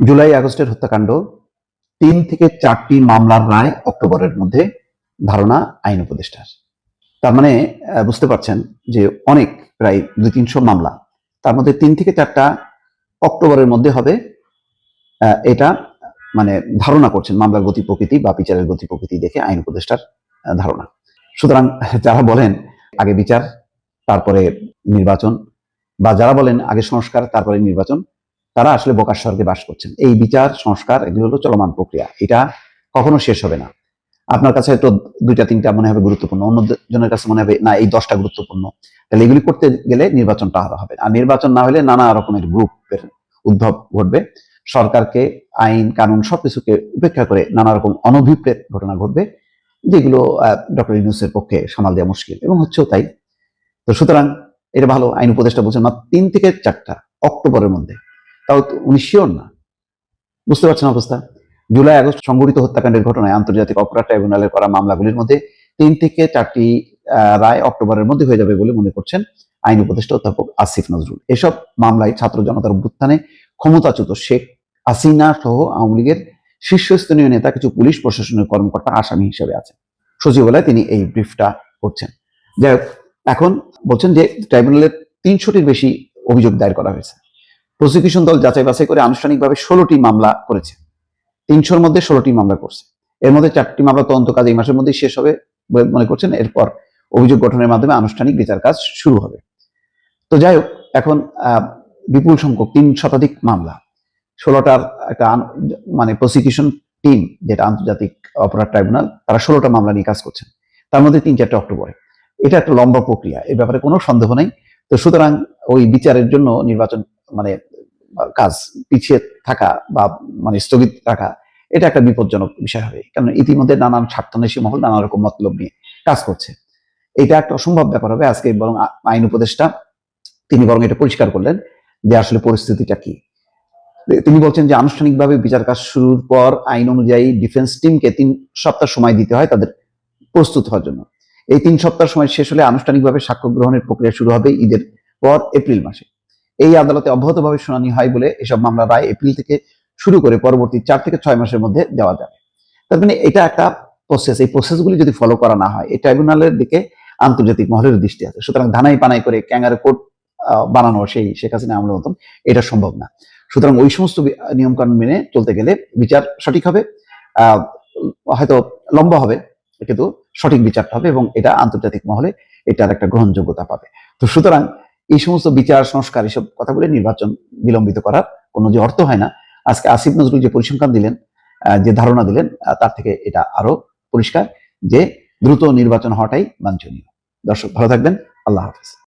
জুলাই, আগস্টের হত্যাকাণ্ড, তিন থেকে চারটি মামলার রায় অক্টোবরের মধ্যে ধারণা আইন উপদেষ্টার। তার মানে বুঝতে পারছেন যে অনেক, প্রায় দুই তিনশো মামলা। তার মধ্যে তিন থেকে চারটা অক্টোবরের মধ্যে হবে। এটা মানে ধারণা করছেন মামলার গতি প্রকৃতি বা বিচারের গতি প্রকৃতি দেখে আইন উপদেষ্টার ধারণা। সুতরাং, যারা বলেন আগে বিচার, তারপরে নির্বাচন, বা যারা বলেন আগে সংস্কার, তারপরে নির্বাচন তারা আসলে বোকার স্বর্গে বাস করছেন। এই বিচার, সংস্কার, এগুলো হলো চলমান প্রক্রিয়া। এটা কখনো শেষ হবে না। আপনার কাছে হয়তো দুইটা, তিনটা মনে হবে গুরুত্বপূর্ণ, অন্য জনের কাছে মনে হবে, না, এই দশটা গুরুত্বপূর্ণ। তাহলে এগুলি করতে গেলে নির্বাচনটা আরও হবে আর নির্বাচন না হলে নানা রকমের গ্রুপের উদ্ভব ঘটবে। সরকারকে, আইন, কানুন সবকিছুকে উপেক্ষা করে নানা রকম অনভিপ্রেত ঘটনা ঘটবে, যেগুলো ডক্টর ইউনুসের পক্ষে সামাল দেওয়া মুশকিল। এবং হচ্ছেও তাই। তো সুতরাং, এটা ভালো। আইন উপদেষ্টা বলছেন মাত্র তিন থেকে চারটা অক্টোবরের মধ্যে তাও উনি শিওর না। বুঝতে পারছেন অবস্থা? জুলাই, আগস্ট সংঘটিত হত্যাকাণ্ডের ঘটনায় আন্তর্জাতিক অপরাধ ট্রাইব্যুনালের করা মামলাগুলির মধ্যে তিন থেকে চারটি রায় অক্টোবরের মধ্যে হয়ে যাবে বলে মনে করছেন আইন উপদেষ্টা অধ্যাপক আসিফ নজরুল। এসব মামলায় ছাত্র জনতার অভ্যুত্থানে ক্ষমতাচ্যুত শেখ হাসিনা সহ আওয়ামী লীগের শীর্ষস্থানীয় নেতা, কিছু পুলিশ প্রশাসনের কর্মকর্তা আসামি হিসেবে আছেন। সচিবালয়ে তিনি এই ব্রিফটা করছেন। যাই এখন বলছেন যে ট্রাইব্যুনালের তিনশোটির বেশি অভিযোগ দায়ের করা হয়েছে। প্রসিকিউশন দল যাচাই বাছাই করে আনুষ্ঠানিকভাবে ষোলোটি মামলা করেছে। তিনশোর মধ্যে ষোলোটি মামলা করছে। এর মধ্যে চারটি মামলা তদন্ত কাজ এই মাসের মধ্যেই শেষ হবে মনে করছেন। এরপর অভিযোগ গঠনের মাধ্যমে আনুষ্ঠানিক বিচার কাজ শুরু হবে। তো যাই হোক, এখন বিপুল সংখ্যক, তিন শতাধিক মামলা। ষোলোটার একটা মানে প্রসিকিউশন টিম যেটা আন্তর্জাতিক অপরাধ ট্রাইব্যুনাল, তারা ষোলোটা মামলা নিয়ে কাজ করছেন। তার মধ্যে তিন, চারটা অক্টোবরে। এটা একটা লম্বা প্রক্রিয়া এই ব্যাপারে কোনো সন্দেহ নেই। তো সুতরাং ওই বিচারের জন্য নির্বাচন মানে কাজ পিছিয়ে থাকা বা মানে স্থগিত রাখা, এটা একটা বিপজ্জনক বিষয় হবে। কারণ ইতিমধ্যে নানান স্বার্থন্বেষী মহল নানা রকম মতলব নিয়ে কাজ করছে। এটা একটা অসম্ভব ব্যাপার হবে। আজকে বরং আইন উপদেষ্টা, তিনি বরং এটা পরিষ্কার করলেন যে আসলে পরিস্থিতিটা কি। তিনি বলছেন যে আনুষ্ঠানিকভাবে বিচার কাজ শুরুর পর আইন অনুযায়ী ডিফেন্স টিমকে তিন সপ্তাহ সময় দিতে হয় তাদের প্রস্তুত হওয়ার জন্য। এই তিন সপ্তাহ সময় শেষ হলে আনুষ্ঠানিকভাবে সাক্ষ্য গ্রহণের প্রক্রিয়া শুরু হবে ঈদের পর এপ্রিল মাসে। এই আদালতে অব্যাহতভাবে শুনানি হয় বলে এসব মামলা রায় এপ্রিল থেকে শুরু করে পরবর্তী চার থেকে ছয় মাসের মধ্যে দেওয়া যাবে। তার মানে এটা একটা প্রসেস এই প্রসেসগুলি যদি ফলো করা না হয়, এই ট্রাইব্যুনালের দিকে আন্তর্জাতিক মহলের দৃষ্টি আছে। সুতরাং ধানাই পানাই করে ক্যাঙ্গারে কোর্ট বানানো সেই শেখ হাসিনা আমলের মতন এটা সম্ভব না। সুতরাং ওই সমস্ত নিয়মকানুন মেনে চলতে গেলে বিচার সঠিক হবে হয়তো লম্বা হবে, কিন্তু সঠিক বিচারটা হবে এবং এটা আন্তর্জাতিক মহলে এটার একটা গ্রহণযোগ্যতা পাবে। তো সুতরাং এই সমস্ত বিচার, সংস্কার এসব কথাগুলি নির্বাচন বিলম্বিত করার কোনো যে অর্থ হয় না। আজকে আসিফ নজরুল যে পরিসংখ্যান দিলেন যে ধারণা দিলেন তার থেকে এটা আরও পরিষ্কার যে দ্রুত নির্বাচন হওয়াটাই বাঞ্ছনীয়। দর্শক, ভালো থাকবেন। আল্লাহ হাফিজ।